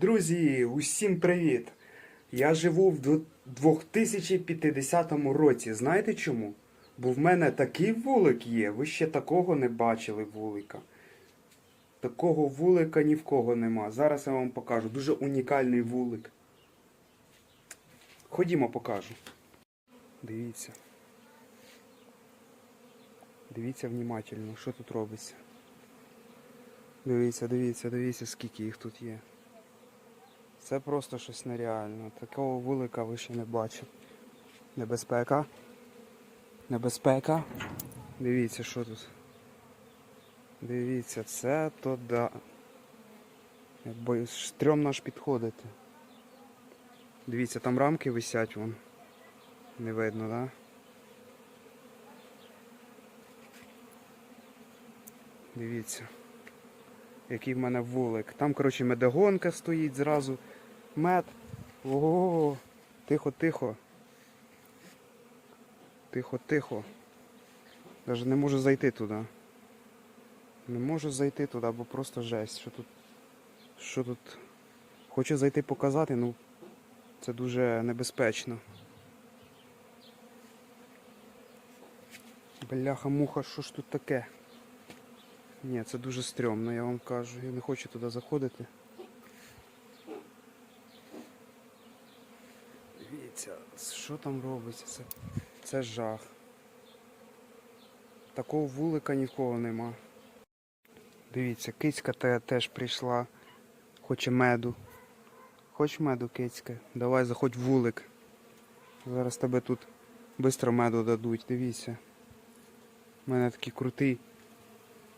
Друзі, усім привіт! Я живу в 2050 році. Знаєте чому? Бо в мене такий вулик є, ви ще такого не бачили вулика. Такого вулика ні в кого нема. Зараз я вам покажу. Дуже унікальний вулик. Ходімо, покажу. Дивіться. Дивіться внимательно, що тут робиться. Дивіться, дивіться, дивіться, скільки їх тут є. Це просто щось нереально. Такого вулика ви ще не бачили. Небезпека. Небезпека. Дивіться, що тут. Дивіться, це то да. Я боюсь, стрьомно аж підходити. Дивіться, там рамки висять вон. Не видно, да? Дивіться який в мене вулик. Там, коротше, медогонка стоїть зразу. Мед. Ого. Тихо, тихо. Тихо, тихо. Даже не можу зайти туди. Не можу зайти туди, бо просто жесть. Що тут. Що тут. Хочу зайти показати, ну це дуже небезпечно. Бляха-муха, що ж тут таке? Ні, це дуже стрьомно, я вам кажу. Я не хочу туди заходити. Дивіться, що там робиться? Це, це жах. Такого вулика ні в кого нема. Дивіться, кицька те- теж прийшла. Хоче меду. Хоч меду, кицька? Давай заходь вулик. Зараз тебе тут швидко меду дадуть, дивіться. У мене такий крутий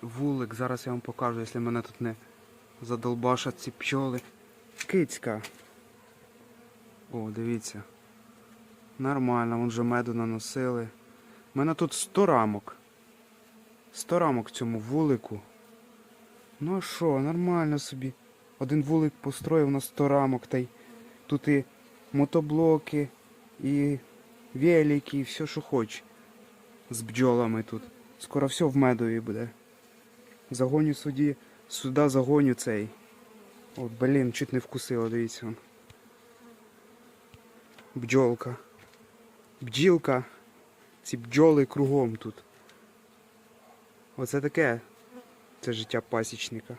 вулик. Зараз я вам покажу, якщо мене тут не задолбашать ці пчоли. Кицька. О, дивіться. Нормально, вон вже меду наносили. У мене тут 100 рамок. 100 рамок цьому вулику. Ну а що, нормально собі. Один вулик построїв на 100 рамок, та й тут і мотоблоки, і велики, і все, що хоч. З бджолами тут. Скоро все в медові буде. Загоню суді, сюди загоню цей. От, блін, чуть не вкусило, дивіться. Бджолка. Бджілка. Ці бджоли кругом тут. Оце таке. Це життя пасічника.